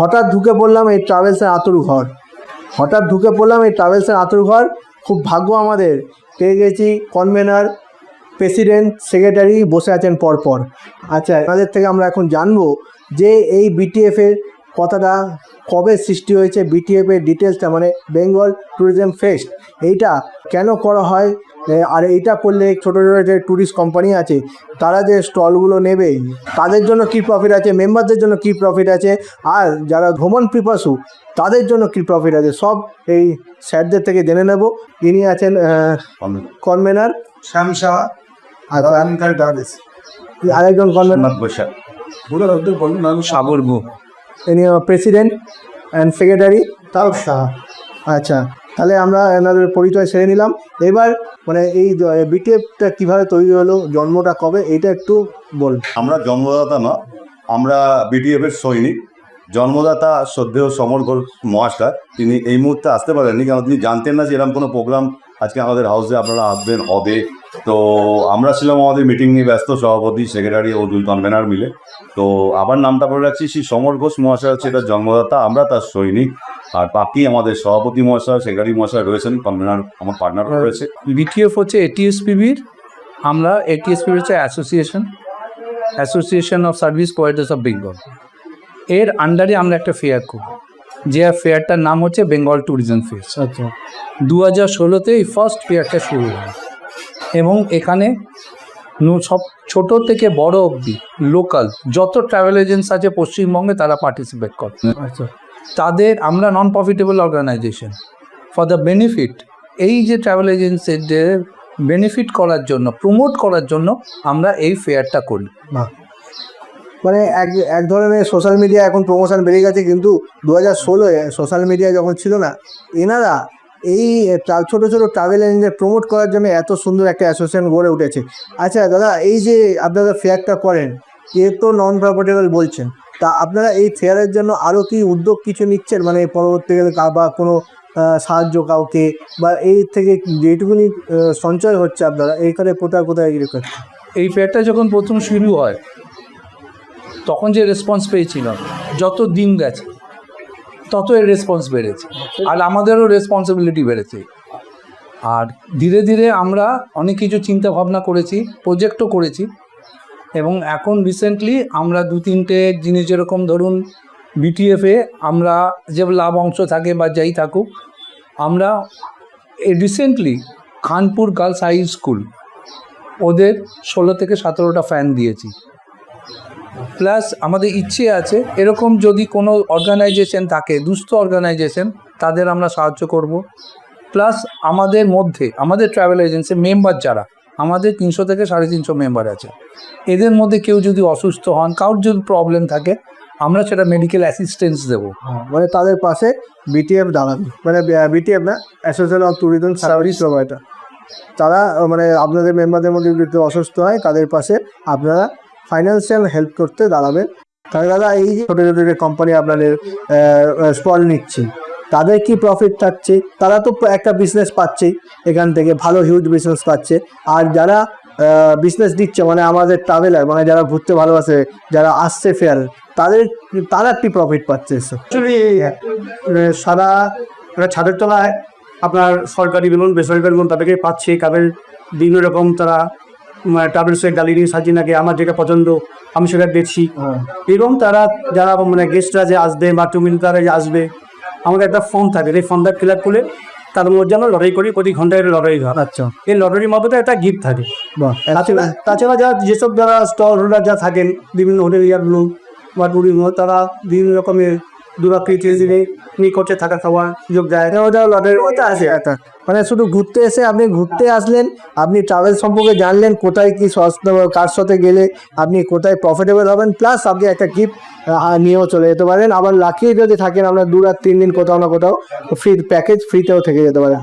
হঠাৎ ঢুকে পড়লাম এই ট্রাভেলসের আতুর ঘর। হঠাৎ ঢুকে পড়লাম এই ট্রাভেলসের আঁতর ঘর, খুব ভাগ্য আমাদের। পেয়ে গেছি কনভেনার প্রেসিডেন্ট সেক্রেটারি বসে আছেন পরপর। আচ্ছা তাদের থেকে আমরা এখন জানব যে এই বিটিএফের কথাটা কবে সৃষ্টি হয়েছে বিটিএফ এর ডিটেলসটা মানে বেঙ্গল ট্যুরিজম ফেস্ট এইটা কেন করা হয়? আর এইটা করলে ছোটো ছোটো যে ট্যুরিস্ট কোম্পানি আছে তারা যে স্টলগুলো নেবে তাদের জন্য কী প্রফিট আছে? মেম্বারদের জন্য কী প্রফিট আছে? আর যারা ভ্রমণ পিপাসু তাদের জন্য কী প্রফিট আছে? সব এই স্যারদের থেকে জেনে নেব। ইনি আছেন কনভেনার। শ্যামসা আর এখানকার ট্রাভেলস আরেকজন কনভেনার। সাবর গো ইনি প্রেসিডেন্ট অ্যান্ড সেক্রেটারি তাও শাহ আচ্ছা তাহলে আমরা এনাদের পরিচয় সেরে নিলাম। এবার মানে এই বিটিএফটা কীভাবে তৈরি হলো জন্মটা কবে এইটা একটু বল। আমরা জন্মদাতা না আমরা বিডিএফ এর সৈনিক। জন্মদাতা শ্রদ্ধেয় সমর ঘোষ মহাশয় তিনি এই মুহূর্তে আসতে পারেননি কারণ তিনি জানতেন না যে এরকম কোনো প্রোগ্রাম আজকে আমাদের হাউসে আপনারা আসবেন, হবে। তো আমরা ছিলাম আমাদের মিটিং নিয়ে ব্যস্ত সভাপতি সেক্রেটারি ও দুই কনভেনার মিলে। তো আবার নামটা বলে রাখছি, শ্রী সমর ঘোষ মহাশয় হচ্ছে এটা জন্মদাতা, আমরা তার সৈনিক। আর বাকি আমাদের সভাপতি মহাশয় সেক্রেটারি মহাশয় রয়েছেন কনভেনার আমার পার্টনার রয়েছে। বিটিএফ হচ্ছে এটিএসপিবির আমরা এটিএসপি হচ্ছে association association of service providers of Bengal এর আন্ডারে আমরা একটা ফেয়ার করি যে ফেয়ারটার নাম হচ্ছে বেঙ্গল ট্যুরিজম ফেয়ার। আচ্ছা। দু হাজার ষোলোতে এই ফার্স্ট ফেয়ারটা শুরু হয়। এবং এখানে সব ছোট থেকে বড় অবধি লোকাল যত ট্রাভেল এজেন্টস আছে পশ্চিমবঙ্গে তারা পার্টিসিপেট করে। আচ্ছা। তাদের আমরা non profitable organisation for the benefit এই যে ট্রাভেল এজেন্সিদের বেনিফিট করার জন্য প্রমোট করার জন্য আমরা এই ফেয়ারটা করি। মানে এক এক ধরনের সোশ্যাল মিডিয়া এখন প্রমোশন বেড়ে গেছে, কিন্তু দু হাজার ষোলোয় সোশ্যাল মিডিয়া যখন ছিল না, এনারা এই ছোট ছোট ট্রাভেল এজেন্টদের প্রমোট করার জন্য এত সুন্দর একটা অ্যাসোসিয়েশন গড়ে উঠেছে। আচ্ছা দাদা, এই যে আপনারা ফেয়ারটা করেন, এ তো নন প্রফিটেবল বলছেন, তা আপনারা এই ফেয়ারের জন্য আরও কি উদ্যোগ কিছু নিচ্ছেন? মানে পরবর্তীকালে কা- বা কোনো সাহায্য কাউকে, বা এই থেকে যেটুকুনি সঞ্চয় হচ্ছে আপনারা এইখানে কোথায় কোথায় এই ফেয়ারটা যখন প্রথম শুরু হয় তখন যে রেসপন্স পেয়েছিলাম যত দিন গেছে তত এর রেসপন্স বেড়েছে। আর আমাদেরও রেসপন্সিবিলিটি বেড়েছে। আর ধীরে ধীরে আমরা অনেক কিছু চিন্তা ভাবনা করেছি প্রজেক্টও করেছি। এবং এখন রিসেন্টলি আমরা দু তিনটে জিনিস যেরকম ধরুন বিটিএফে আমরা যে লাভ অংশ থাকে বা যাই থাকুক, আমরা recently Khanpur girls high school ওদের ষোলো থেকে সতেরোটা ফ্যান দিয়েছি। প্লাস আমাদের ইচ্ছে আছে এরকম যদি কোনো অর্গানাইজেশন থাকে দুস্থ অর্গানাইজেশন তাদের আমরা সাহায্য করব। প্লাস আমাদের মধ্যে আমাদের ট্রাভেল এজেন্সি মেম্বার যারা আমাদের তিনশো থেকে সাড়ে তিনশো মেম্বার আছে এদের মধ্যে কেউ যদি অসুস্থ হন কারোর যদি প্রবলেম থাকে আমরা সেটা মেডিকেল অ্যাসিস্ট্যান্স দেবো। মানে তাদের পাশে বিটিএফ দাঁড়াবে মানে বিটিএফ না association of tourism service provider তারা মানে আপনাদের মেম্বারদের মধ্যে যদি অসুস্থ হয় তাদের পাশে আপনারা ফাইন্যান্সিয়াল হেল্প করতে দাঁড়াবে। তাহলে দাদা, এই যে ছোটো ছোটো কোম্পানি আপনাদের স্টল নিচ্ছে, তাদের কি প্রফিট থাকছে? তারা তো একটা বিজনেস পাচ্ছেই এখান থেকে ভালো হিউজ বিজনেস পাচ্ছে। আর যারা বিজনেস দিচ্ছে মানে আমাদের ট্রাভেলার মানে যারা ঘুরতে ভালোবাসে, যারা আসছে ফেয়ার তাদের, তারা কি প্রফিট পাচ্ছে? সারা ছাদের তলায় আপনার সরকারি বলুন বেসরকারি বলুন তাদেরকে পাচ্ছে। কাদের বিভিন্ন রকম তারা ট্রাভেলসের গ্যালারি সাজিয়ে নাকি আমার যেটা পছন্দ আমি সেটা দেখছি। এবং তারা যারা মানে গেস্টরা যে আসবে বা তুমি তারা যে আসবে আমাদের একটা ফর্ম থাকে। এই ফর্মটা ফিল আপ করে তার মধ্যে আমরা লড়াই করি প্রতি ঘন্টায় লড়াই হয়। আচ্ছা। এই লটারির মাধ্যমে একটা গিফট থাকে। তাছাড়া তাছাড়া যা যেসব যারা স্টল হোল্ডার যা থাকেন বিভিন্ন হোটেল ইয়ারগুলো বা টুরিজম তারা বিভিন্ন রকমের দুরাকৃতি যিনি নিকটে থাকা খাওয়ার সুযোগ দেয়। ওটা লটারির মধ্যে আছে একটা মানে শুধু ঘুরতে এসে আপনি ঘুরতে আসলেন আপনি ট্রাভেল সম্পর্কে জানলেন কোথায় কি সস্তা কার সাথে গেলে আপনি কোথায় প্রফিটেবল হবেন প্লাস আপনি একটা গিফট নিয়েও চলে যেতে পারেন। আবার লাকি যদি থাকেন আপনার দু রাত তিন দিন কোথাও না কোথাও ফ্রি প্যাকেজ ফ্রিতেও থেকে যেতে পারেন।